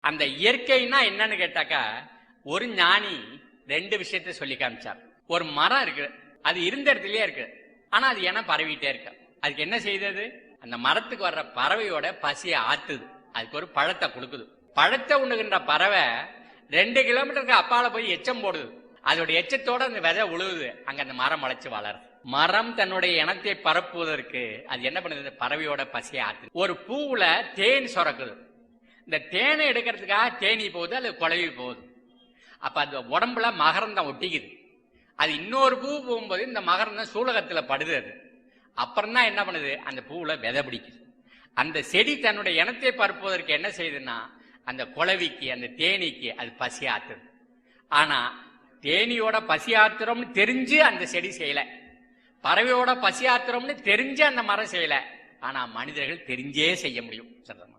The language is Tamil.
அந்த இயற்கைன்னா என்னன்னு கேட்டாக்கா ஒரு ஞானி ரெண்டு விஷயத்த சொல்லி காமிச்சார். ஒரு மரம் இருக்கு அது இருந்த இடத்துலயே இருக்கு ஆனா அது ஏன்னா பரவிட்டே இருக்கு. அதுக்கு என்ன செய்தது? அந்த மரத்துக்கு வர்ற பறவையோட பசியை ஆத்துது. அதுக்கு ஒரு பழத்தை கொடுக்குது. பழத்தை உண்ணுகின்ற பறவை ரெண்டு கிலோமீட்டருக்கு அப்பால போய் எச்சம் போடுது. அதோட எச்சத்தோட அந்த விதை உழுவுது. அங்க அந்த மரம் முளைச்சு வளருது. மரம் தன்னுடைய இனத்தை பரப்புவதற்கு அது என்ன பண்ணுது? பறவையோட பசியை ஆத்து ஒரு பூவுல தேன் சுரக்குது. இந்த தேனை எடுக்கிறதுக்காக தேனி போகுது அது குழவி போகுது. அப்ப அந்த உடம்புல மகரந்தம் ஒட்டிக்குது. அது இன்னொரு பூ போகும்போது இந்த மகரந்தம் சூலகத்துல படுது அது. அப்புறம் தான் என்ன பண்ணுது? அந்த பூவுல விதை பிடிக்குது. அந்த செடி தன்னுடைய இனத்தை பரப்புவதற்கு என்ன செய்யுதுன்னா அந்த குளவிக்கு அந்த தேனிக்கு அது பசி ஆத்துது. ஆனா தேனியோட பசி ஆத்துறோம்னு தெரிஞ்சு அந்த செடி செய்யல. பறவையோட பசி ஆத்துறோம்னு தெரிஞ்சு அந்த மரம் செய்யல. ஆனா மனிதர்கள் தெரிஞ்சே செய்ய முடியும். சொல்றாங்க